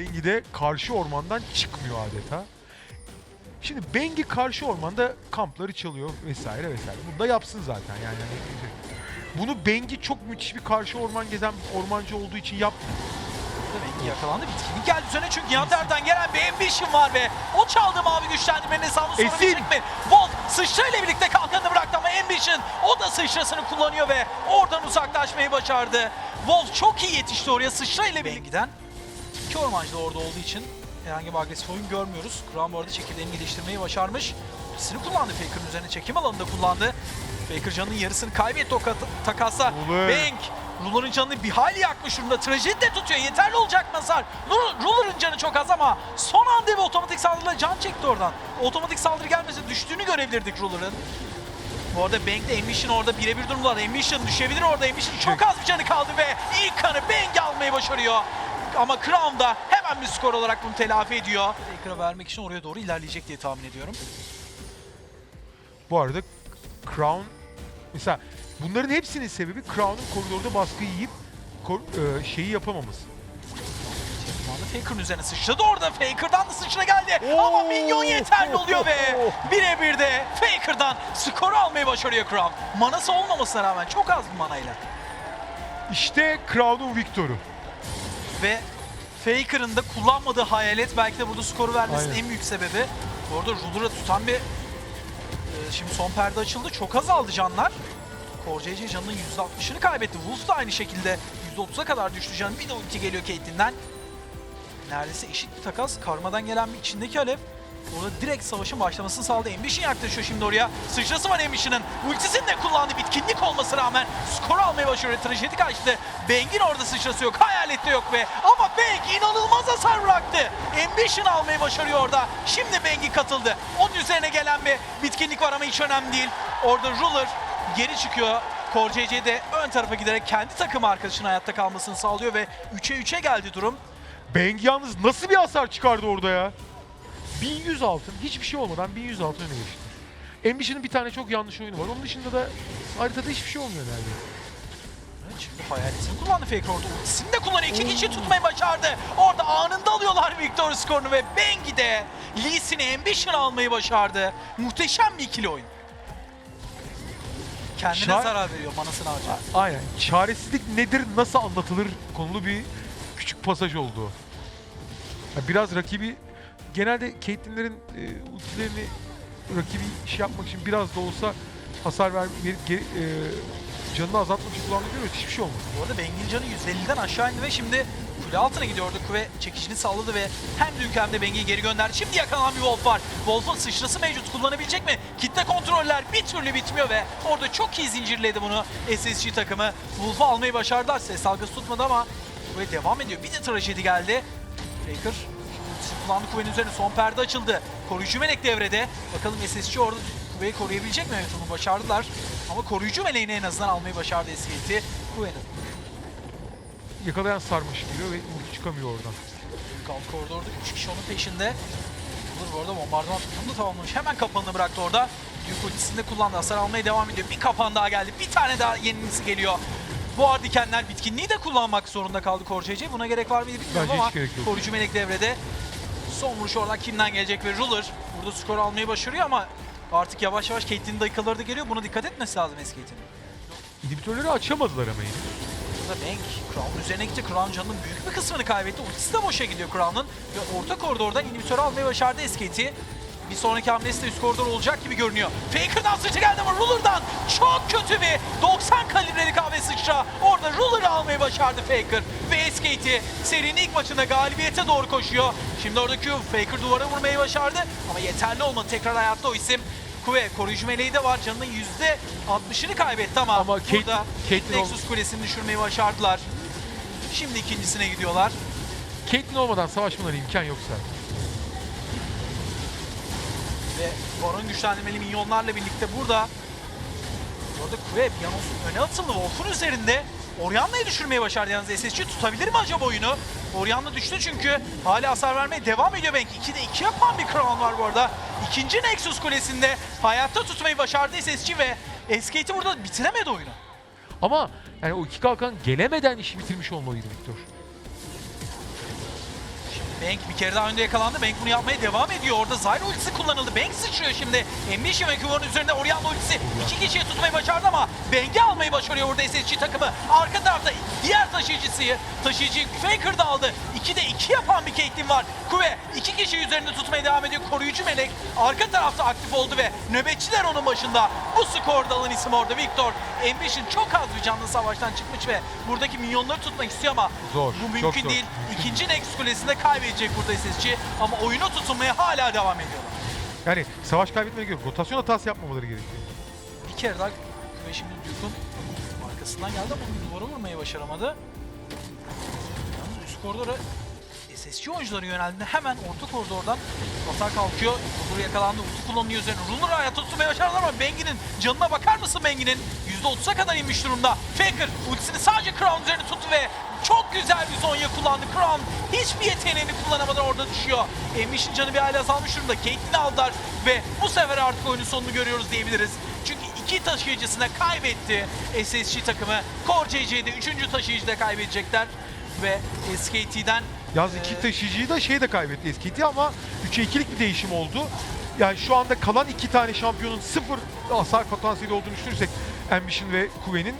Bengi de karşı ormandan çıkmıyor adeta. Şimdi Bengi karşı ormanda kampları çalıyor vesaire vesaire. Bunu da yapsın zaten yani. hani- Bunu Bengi çok müthiş bir karşı orman gezen ormancı olduğu için yapmıyor. Ki yakalandı. Bitkinlik geldi üzerine çünkü Yander'den gelen bir ambition var ve o çaldı mavi güçlendirmenin hesabını sorabilecek mi? Volt sıçra ile birlikte kalkanını bıraktı ama ambition o da sıçrasını kullanıyor ve oradan uzaklaşmayı başardı. Volt çok iyi yetişti oraya sıçra ile birlikte. giden iki ormancı da orada olduğu için herhangi bir agresif oyun görmüyoruz. Kram bu arada çekirdeğini geliştirmeyi başarmış. İkisini kullandı. Faker'ın üzerine çekim alanında kullandı. Faker canının yarısını kaybetti o. Ruler. Bank Ruler'ın canını bir hayli yakmış durumda. Trajedi de tutuyor. Yeterli olacak? Ruler- Ruler'ın canı çok az ama son anda bir otomatik saldırıyla can çekti oradan. Otomatik saldırı gelmese düştüğünü görebilirdik Ruler'ın. Bu arada Bank'le Ambition orada birebir durumlar. Ambition düşebilir orada. Ambition çok az bir canı kaldı ve ilk kanı Bank almayı başarıyor. Ama Crown da hemen bir skor olarak bunu telafi ediyor. Faker'a vermek için oraya doğru ilerleyecek diye tahmin ediyorum. Bu arada Crown mesela bunların hepsinin sebebi Crown'un koridorda baskı yiyip kor- e, şeyi yapamaması. Faker'ın üzerine sıçradı orada. Faker'dan da sıçra geldi. Oo! Ama minyon yeterli oluyor ve birebir de Faker'dan skoru almayı başarıyor Crown. Manası olmamasına rağmen çok az bir manayla. İşte Crown'un Victor'u. Ve Faker'ın da kullanmadığı hayalet belki de burada skoru vermesinin Aynen. en büyük sebebi. Bu arada Rudur'a tutan bir... e, Şimdi son perde açıldı. Çok azaldı canlar. Core canının %60'ını kaybetti. Wolf da aynı şekilde %30'a kadar düştü canı. Bir de ulti geliyor Caitlyn'den. Neredeyse eşit bir takas. Karmadan gelen bir içindeki alev. Orada direkt savaşın başlamasını sağladı. Ambition yaklaşıyor şimdi oraya. Sıçrası var Ambition'ın. Ultisini de kullandı. Bitkinlik olmasına rağmen skoru almayı başarıyor. Trajedi kaçtı. Bang'in orada sıçrası yok. Hayalet de yok ve ama Bang inanılmaz hasar bıraktı. Ambition almayı başarıyor orada. Şimdi Bang'i katıldı. Onun üzerine gelen bir bitkinlik var ama hiç önemli değil. Orada Ruler geri çıkıyor. CC de ön tarafa giderek kendi takım arkadaşının hayatta kalmasını sağlıyor ve 3'e 3'e geldi durum. Bang yalnız nasıl bir hasar çıkardı orada ya? 1100 altın hiçbir şey olmadan 1100 altın öne geçti. Ambition'ın bir tane çok yanlış oyunu var. Onun dışında da haritada hiçbir şey olmuyor neredeyse. Şimdi hayaletini kullandı Faker orada. Ultisini de kullanıyor. İki kişi tutmayı başardı. Orada anında alıyorlar Victor skorunu ve Bengi de Lee Sin'e Ambition almayı başardı. Muhteşem bir ikili oyun. Kendine Şah- zarar veriyor manasını harcar. Aynen. Çaresizlik nedir, nasıl anlatılır konulu bir küçük pasaj oldu. biraz rakibi genelde Caitlyn'lerin e, ultilerini rakibi şey yapmak için biraz da olsa hasar ver, verip e, canını azaltmak için kullandığını görüyoruz. Hiçbir şey olmadı. Bu arada Bengin canı 150'den aşağı indi ve şimdi kule altına gidiyordu. Kule çekişini sağladı ve hem Dünkü hem de Bengi'yi geri gönderdi. Şimdi yakalanan bir Wolf var. Wolf'un sıçrası mevcut. Kullanabilecek mi? Kitle kontroller bir türlü bitmiyor ve orada çok iyi zincirledi bunu SSG takımı. Wolf'u almayı başardılar. Ses dalgası tutmadı ama kule devam ediyor. Bir de trajedi geldi. Faker kullandı kulenin üzerine. Son perde açıldı. Koruyucu melek devrede. Bakalım SSG orada kuleyi koruyabilecek mi? Evet onu başardılar. Ama koruyucu meleğini en azından almayı başardı SKT. Kulenin. Yakalayan sarmaş giriyor ve ulti çıkamıyor oradan. Alt koridorda 3 kişi onun peşinde. Olur bu arada bombardıman tutumunu tamamlamış. Hemen kapanını bıraktı orada. Duke ultisini de kullandı. Hasar almaya devam ediyor. Bir kapan daha geldi. Bir tane daha yenisi geliyor. Bu arada dikenler bitkinliği de kullanmak zorunda kaldı Korcece. Buna gerek var mıydı bilmiyorum Bence hiç ama gerek yok. koruyucu melek devrede. Son vuruş oradan kimden gelecek ve Ruler burada skor almayı başarıyor ama artık yavaş yavaş Caitlyn'in dakikaları da geliyor. Buna dikkat etmesi lazım Eskate'in. İnhibitörleri açamadılar ama yine. Burada Bank Crown üzerine gitti. Crown canının büyük bir kısmını kaybetti. Ultisi de boşa gidiyor Crown'un. Ve orta koridordan inhibitörü almayı başardı SKT. Bir sonraki hamlesi de üst koridor olacak gibi görünüyor. Faker'dan sıçra geldi ama Ruler'dan çok kötü bir 90 kalibrelik kahve sıçra. Orada Ruler'ı almayı başardı Faker. Ve SKT serinin ilk maçında galibiyete doğru koşuyor. Şimdi orada Q Faker duvara vurmayı başardı. Ama yeterli olmadı. Tekrar hayatta o isim. Kue koruyucu meleği de var. Canının %60'ını kaybetti ama, Ama Kate- burada ol- Nexus kulesini düşürmeyi başardılar. Şimdi ikincisine gidiyorlar. Caitlyn olmadan savaşmaları imkan yok zaten. Ve Baron güçlendirmeli minyonlarla birlikte burada. Orada Kue bir an olsun öne atıldı. Wolf'un üzerinde. Orianna'yı düşürmeyi başardı yalnız SSG. Tutabilir mi acaba oyunu? Orianna düştü çünkü hala hasar vermeye devam ediyor Bank. 2'de 2 yapan bir Crown var bu arada. İkinci Nexus kulesinde hayatta tutmayı başardı SSG ve SKT burada bitiremedi oyunu. Ama yani o iki kalkan gelemeden işi bitirmiş olmalıydı Victor. Bank bir kere daha önde yakalandı. Bank bunu yapmaya devam ediyor. Orada Zyra ultisi kullanıldı. Bank sıçrıyor şimdi. Ambition ve Kuvar'ın üzerinde Orianna ultisi. iki kişiyi tutmayı başardı ama Bank'i almayı başarıyor burada SSG takımı. Arka tarafta diğer taşıyıcısı, taşıyıcı Faker da aldı. 2'de 2 yapan bir Caitlyn var. Kuve iki kişi üzerinde tutmaya devam ediyor. Koruyucu melek arka tarafta aktif oldu ve nöbetçiler onun başında. Bu skorda alan isim orada Victor. Ambition çok az bir canlı savaştan çıkmış ve buradaki minyonları tutmak istiyor ama Zor, bu çok mümkün zor. değil. İkinci Nex kulesinde kaybedecek burada SSG ama oyuna tutunmaya hala devam ediyorlar. Yani savaş kaybetmeye gerek yok. Rotasyon hatası yapmamaları gerekiyor. Bir kere daha ve şimdi Duke'un arkasından geldi ama duvara vurmayı başaramadı. Yalnız üst koridora SSG oyuncuları yöneldiğinde hemen orta koridordan atar kalkıyor. Ruler yakalandı. Ulti kullanılıyor üzerine. Ruler hayata tutmaya başardı ama Bengi'nin canına bakar mısın Bengi'nin? %30'a kadar inmiş durumda. Faker ultisini sadece Crown üzerine tuttu ve çok güzel bir Zonya kullandı. Crown hiçbir yeteneğini kullanamadan orada düşüyor. Ambition canı bir hale azalmış durumda. Caitlyn'i aldılar ve bu sefer artık oyunun sonunu görüyoruz diyebiliriz. Çünkü iki taşıyıcısına kaybetti SSG takımı. Core JJ'de üçüncü taşıyıcı da kaybedecekler. Ve SKT'den Ee, iki taşıyıcıyı da şey de kaybetti SKT ama 3'e 2'lik bir değişim oldu. Yani şu anda kalan iki tane şampiyonun sıfır hasar potansiyeli olduğunu düşünürsek Ambition ve Kuve'nin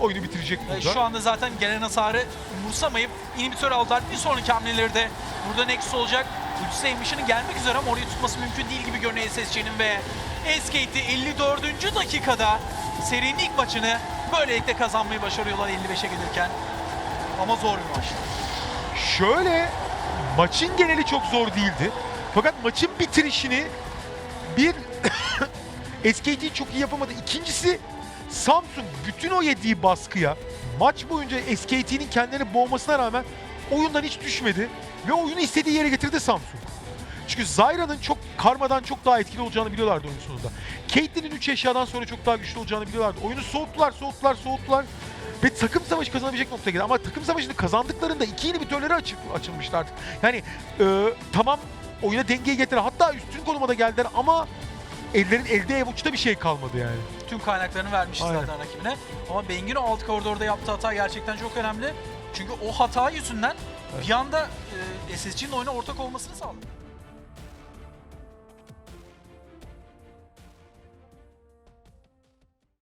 oyunu bitirecek Ve burada. şu anda zaten gelen hasarı umursamayıp inhibitör aldılar. Bir sonraki hamleleri de burada Nexus olacak. Ultisi Ambition'ın gelmek üzere ama orayı tutması mümkün değil gibi görünüyor SSG'nin ve SKT 54. dakikada serinin ilk maçını böylelikle kazanmayı başarıyorlar 55'e gelirken. Ama zor bir maç. Şöyle maçın geneli çok zor değildi. Fakat maçın bitirişini bir SKT çok iyi yapamadı. İkincisi Samsung bütün o yediği baskıya maç boyunca SKT'nin kendilerini boğmasına rağmen oyundan hiç düşmedi ve oyunu istediği yere getirdi Samsung. Çünkü Zyra'nın çok karmadan çok daha etkili olacağını biliyorlardı oyun sonunda. Caitlyn'in 3 eşyadan sonra çok daha güçlü olacağını biliyorlardı. Oyunu soğuttular, soğuttular, soğuttular. Ve takım savaşı kazanabilecek noktaya geldi. Ama takım savaşını kazandıklarında iki inhibitörleri açık, açılmıştı artık. Yani e, tamam oyuna dengeyi getiren hatta üstün konuma da geldiler ama ellerin elde avuçta bir şey kalmadı yani. Tüm kaynaklarını vermişti Aynen. zaten rakibine. Ama Beng'in o alt koridorda yaptığı hata gerçekten çok önemli. Çünkü o hata yüzünden bir anda e, SSG'nin oyuna ortak olmasını sağladı.